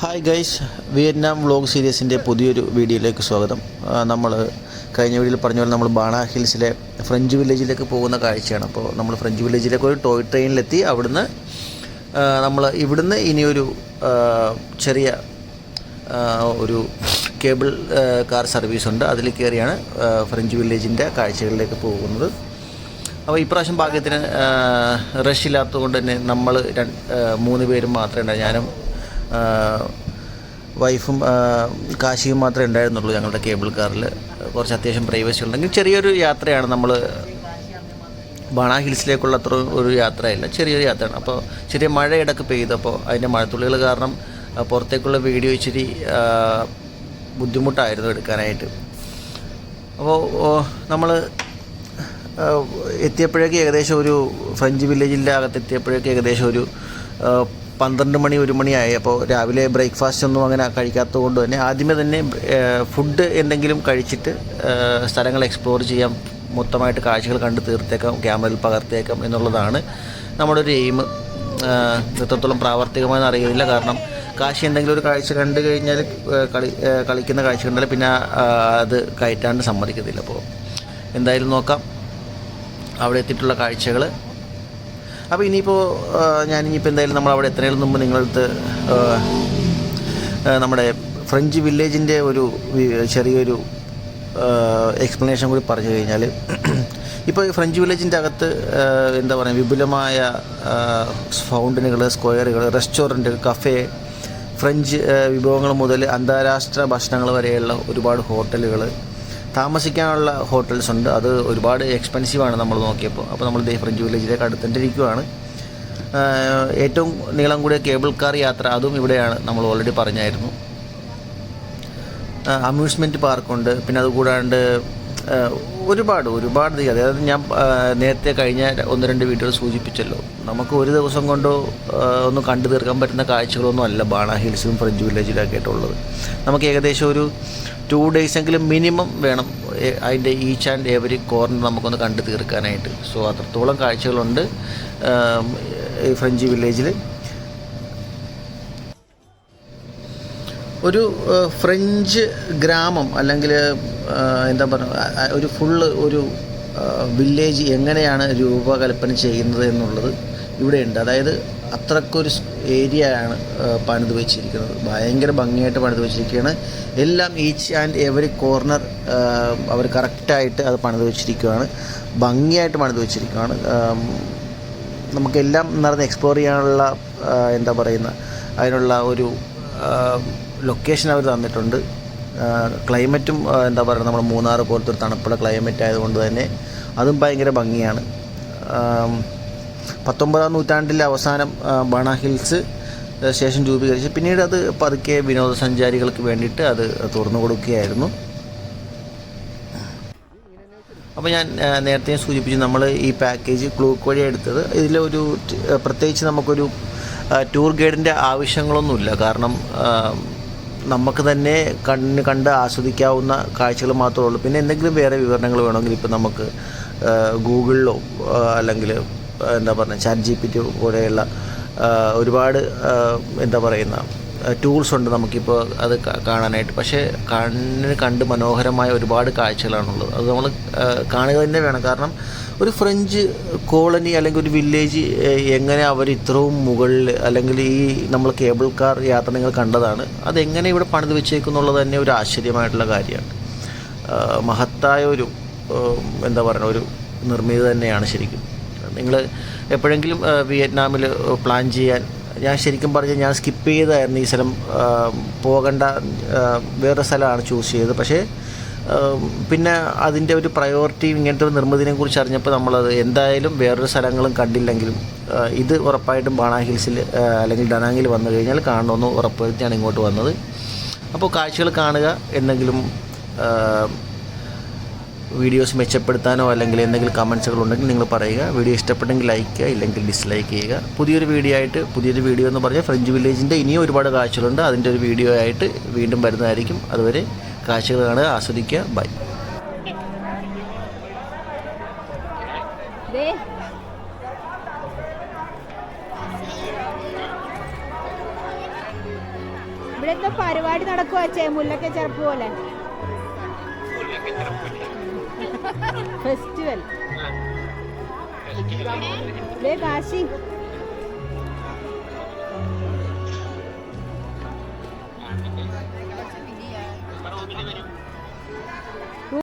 Hi guys Vietnam vlog സീരീസിന്റെ പുതിയൊരു വീഡിയോയിലേക്ക് സ്വാഗതം. നമ്മൾ കഴിഞ്ഞ വീഡിയോയിൽ പറഞ്ഞ പോലെ നമ്മൾ ബാണ ഹിൽസിലെ ഫ്രഞ്ച് വില്ലേജിലേക്ക് പോകുന്ന കാഴ്ചയാണ്. അപ്പോൾ നമ്മൾ ഫ്രഞ്ച് വില്ലേജിലേക്ക് ഒരു ടോയ് ട്രെയിനിലെത്തി. അവിടുന്ന് നമ്മൾ ഇവിടുന്ന് ഇനിയൊരു ചെറിയ ഒരു കേബിൾ കാർ സർവീസ് ഉണ്ട്. അതിൽ കയറിയാണ് ഫ്രഞ്ച് വില്ലേജിന്റെ കാഴ്ചകളിലേക്ക് പോകുന്നത്. അപ്പോൾ ഇപ്രാവശ്യം ഭാഗ്യത്തിന് റഷ് ഇല്ലാത്തതുകൊണ്ട് തന്നെ നമ്മൾ മൂന്ന് പേരും മാത്രമേ ഉണ്ടായി ഞാനും വൈഫും കാശിയും മാത്രമേ ഉണ്ടായിരുന്നുള്ളൂ ഞങ്ങളുടെ കേബിൾ കാറിൽ. കുറച്ച് അത്യാവശ്യം പ്രൈവസി ഉണ്ടെങ്കിൽ ചെറിയൊരു യാത്രയാണ് നമ്മൾ ബാണാ ഹിൽസിലേക്കുള്ള അത്ര ഒരു യാത്രയല്ല ചെറിയൊരു യാത്രയാണ്. അപ്പോൾ ചെറിയ മഴ ഇടയ്ക്ക് പെയ്തപ്പോൾ അതിന്റെ മഴത്തുള്ളികൾ കാരണം പുറത്തേക്കുള്ള വീഡിയോ ഇച്ചിരി ബുദ്ധിമുട്ടായിരുന്നു എടുക്കാനായിട്ട്. അപ്പോൾ നമ്മൾ എത്തിയപ്പോഴേക്ക് ഏകദേശം ഒരു ഫ്രഞ്ച് വില്ലേജിന്റെ അകത്ത് എത്തിയപ്പോഴേക്ക് ഏകദേശം ഒരു പന്ത്രണ്ട് മണി ഒരു മണിയായി അപ്പോൾ രാവിലെ ബ്രേക്ക്ഫാസ്റ്റ് ഒന്നും അങ്ങനെ കഴിക്കാത്തത് കൊണ്ട് തന്നെ ആദ്യമേ തന്നെ ഫുഡ് എന്തെങ്കിലും കഴിച്ചിട്ട് സ്ഥലങ്ങൾ എക്സ്പ്ലോർ ചെയ്യാം. മൊത്തമായിട്ട് കാഴ്ചകൾ കണ്ട് തീർത്തേക്കാം ക്യാമറയിൽ പകർത്തേക്കാം എന്നുള്ളതാണ് നമ്മുടെ ഒരു എയിം. എത്രത്തോളം പ്രാവർത്തികമായെന്ന് അറിയുന്നില്ല. കാരണം കാശി എന്തെങ്കിലും ഒരു കാഴ്ച കണ്ടു കഴിഞ്ഞാൽ കളി കളിക്കുന്ന കാഴ്ച കണ്ടാൽ പിന്നെ അത് കയറ്റാണ്ട് സമ്മതിക്കത്തില്ല. അപ്പോൾ എന്തായാലും നോക്കാം. അവിടെ എത്തിയിട്ടുള്ള കാഴ്ചകൾ അപ്പോൾ ഇനിയിപ്പോൾ ഞാൻ ഇനിയിപ്പോൾ എന്തായാലും നമ്മൾ അവിടെ എത്രയും മുമ്പ് നിങ്ങളടുത്ത് നമ്മുടെ ഫ്രഞ്ച് വില്ലേജിന്റെ ഒരു ചെറിയൊരു എക്സ്പ്ലനേഷൻ കൂടി പറഞ്ഞു കഴിഞ്ഞാൽ ഇപ്പോൾ ഈ ഫ്രഞ്ച് വില്ലേജിന്റെ അകത്ത് എന്താ പറയുക വിപുലമായ ഫൗണ്ടനുകൾ സ്ക്വയറുകൾ റെസ്റ്റോറന്റ് കഫേ ഫ്രഞ്ച് വിഭവങ്ങൾ മുതൽ അന്താരാഷ്ട്ര ഭക്ഷണങ്ങൾ വരെയുള്ള ഒരുപാട് ഹോട്ടലുകൾ താമസിക്കാനുള്ള ഹോട്ടൽസ് ഉണ്ട്. അത് ഒരുപാട് എക്സ്പെൻസീവാണ് നമ്മൾ നോക്കിയപ്പോൾ അപ്പോൾ നമ്മൾ ദേ ഫ്രഞ്ച് വില്ലേജിലേക്ക് അടുത്തിട്ടിരിക്കുവാണ്. ഏറ്റവും നീളം കൂടിയ കേബിൾ കാർ യാത്ര അതും ഇവിടെയാണ് നമ്മൾ ഓൾറെഡി പറഞ്ഞായിരുന്നു. അമ്യൂസ്മെന്റ് പാർക്കുണ്ട് പിന്നെ അതുകൂടാണ്ട് ഒരുപാട് ഒരുപാട് അധികം അതായത് ഞാൻ നേരത്തെ കഴിഞ്ഞ ഒന്ന് രണ്ട് വീഡിയോകൾ സൂചിപ്പിച്ചല്ലോ. നമുക്ക് ഒരു ദിവസം കൊണ്ടോ ഒന്ന് കണ്ടു തീർക്കാൻ പറ്റുന്ന കാഴ്ചകളൊന്നും അല്ല ബാണ ഹിൽസും ഫ്രഞ്ച് വില്ലേജിലൊക്കെ ആയിട്ടുള്ളത്. നമുക്ക് ഏകദേശം ഒരു ടു ഡേയ്സ് എങ്കിലും മിനിമം വേണം അതിന്റെ ഈച്ച് ആൻഡ് എവറി കോർണർ നമുക്കൊന്ന് കണ്ടു തീർക്കാനായിട്ട്. സോ അത്രത്തോളം കാഴ്ചകളുണ്ട് ഫ്രഞ്ച് വില്ലേജിൽ ഒരു ഫ്രഞ്ച് ഗ്രാമം അല്ലെങ്കിൽ എന്താ പറയുക ഒരു ഫുള്ള് ഒരു വില്ലേജ് എങ്ങനെയാണ് രൂപകൽപ്പന ചെയ്യുന്നത് എന്നുള്ളത് ഇവിടെയുണ്ട്. അതായത് അത്രക്കൊരു ഏരിയയാണ് പണിത് വെച്ചിരിക്കുന്നത്. ഭയങ്കര ഭംഗിയായിട്ട് പണിത് വെച്ചിരിക്കുകയാണ്. എല്ലാം ഈച്ച് ആൻഡ് എവറി കോർണർ അവർ കറക്റ്റായിട്ട് അത് പണിത് വെച്ചിരിക്കുകയാണ്. ഭംഗിയായിട്ട് പണിത് വെച്ചിരിക്കുകയാണ്. നമുക്കെല്ലാം നടന്ന് എക്സ്പ്ലോർ ചെയ്യാനുള്ള എന്താ പറയുന്ന അതിനുള്ള ഒരു ലൊക്കേഷൻ അവർ തന്നിട്ടുണ്ട്. ക്ലൈമറ്റും എന്താ പറയുക നമ്മുടെ മൂന്നാർ പോലത്തെ ഒരു തണുപ്പുള്ള ക്ലൈമറ്റ് ആയതുകൊണ്ട് തന്നെ അതും ഭയങ്കര ഭംഗിയാണ്. പത്തൊമ്പതാം നൂറ്റാണ്ടിലെ അവസാനം ബണ ഹിൽസ് ശേഷം രൂപീകരിച്ച് പിന്നീട് അത് പതുക്കെ വിനോദസഞ്ചാരികൾക്ക് വേണ്ടിയിട്ട് അത് തുറന്നു കൊടുക്കുകയായിരുന്നു. അപ്പോൾ ഞാൻ നേരത്തെ സൂചിപ്പിച്ചു നമ്മൾ ഈ പാക്കേജ് ക്ലൂക്ക് വഴി എടുത്തത്. ഇതിലൊരു പ്രത്യേകിച്ച് നമുക്കൊരു ടൂർ ഗൈഡിന്റെ ആവശ്യങ്ങളൊന്നുമില്ല. കാരണം നമുക്ക് തന്നെ കണ്ണ് കണ്ട് ആസ്വദിക്കാവുന്ന കാഴ്ചകൾ മാത്രമേ ഉള്ളൂ. പിന്നെ എന്തെങ്കിലും വേറെ വിവരണങ്ങൾ വേണമെങ്കിൽ ഇപ്പം നമുക്ക് ഗൂഗിളിലോ അല്ലെങ്കിൽ എന്താ പറയുക ചാറ്റ് ജി പി ടി പോലെയുള്ള ഒരുപാട് എന്താ പറയുന്ന ടൂൾസ് ഉണ്ട് നമുക്കിപ്പോൾ അത് കാണാനായിട്ട്. പക്ഷേ കണ്ണിന് കണ്ട് മനോഹരമായ ഒരുപാട് കാഴ്ചകളാണുള്ളത്. അത് നമ്മൾ കാണുക തന്നെ വേണം. കാരണം ഒരു ഫ്രഞ്ച് കോളനി അല്ലെങ്കിൽ ഒരു വില്ലേജ് എങ്ങനെ അവർ ഇത്രയും മുകളിൽ അല്ലെങ്കിൽ ഈ നമ്മൾ കേബിൾ കാർ യാത്രങ്ങൾ കണ്ടതാണ്. അതെങ്ങനെ ഇവിടെ പണിത് വെച്ചേക്കുന്നുള്ളത് തന്നെ ഒരു ആശ്ചര്യമായിട്ടുള്ള കാര്യമാണ്. മഹത്തായ ഒരു എന്താ പറയുക ഒരു നിർമ്മിതി തന്നെയാണ് ശരിക്കും. നിങ്ങൾ എപ്പോഴെങ്കിലും വിയറ്റ്നാമിൽ പ്ലാൻ ചെയ്യാൻ ഞാൻ ശരിക്കും പറഞ്ഞാൽ ഞാൻ സ്കിപ്പ് ചെയ്തായിരുന്നു ഈ സ്ഥലം പോകേണ്ട വേറെ സ്ഥലമാണ് ചൂസ് ചെയ്തത്. പക്ഷേ പിന്നെ അതിന്റെ ഒരു പ്രയോറിറ്റി ഇങ്ങനത്തെ ഒരു നിർമ്മിതിനെ കുറിച്ച് അറിഞ്ഞപ്പോൾ നമ്മളത് എന്തായാലും വേറൊരു സ്ഥലങ്ങളും കണ്ടില്ലെങ്കിലും ഇത് ഉറപ്പായിട്ടും ബാണാ ഹിൽസിൽ അല്ലെങ്കിൽ ഡനാങ്ങിൽ വന്നു കഴിഞ്ഞാൽ കാണണമെന്ന് ഉറപ്പുവരുത്തിയാണ് ഇങ്ങോട്ട് വന്നത്. അപ്പോൾ കാഴ്ചകൾ കാണുക എന്തെങ്കിലും വീഡിയോസ് മെച്ചപ്പെടുത്താനോ അല്ലെങ്കിൽ എന്തെങ്കിലും കമൻസുകൾ ഉണ്ടെങ്കിൽ നിങ്ങൾ പറയുക. വീഡിയോ ഇഷ്ടപ്പെട്ടെങ്കിൽ ലൈക്ക് ചെയ്യുക ഇല്ലെങ്കിൽ ഡിസ്ലൈക്ക് ചെയ്യുക. പുതിയൊരു വീഡിയോ ആയിട്ട് പുതിയൊരു വീഡിയോ എന്ന് പറഞ്ഞാൽ ഫ്രഞ്ച് വില്ലേജിന്റെ ഇനിയും ഒരുപാട് കാഴ്ചകളുണ്ട്. അതിന്റെ ഒരു വീഡിയോ ആയിട്ട് വീണ്ടും വരുന്നതായിരിക്കും. അതുവരെ കാഴ്ചകൾ കാണുക ആസ്വദിക്കുക. ബൈ. ഇവിടെ പരിപാടി നടക്കുക അച്ഛേ? മുല്ലക്ക ചെറുപ്പ് പോലെ. ഫെസ്റ്റിവൽ. കാശി.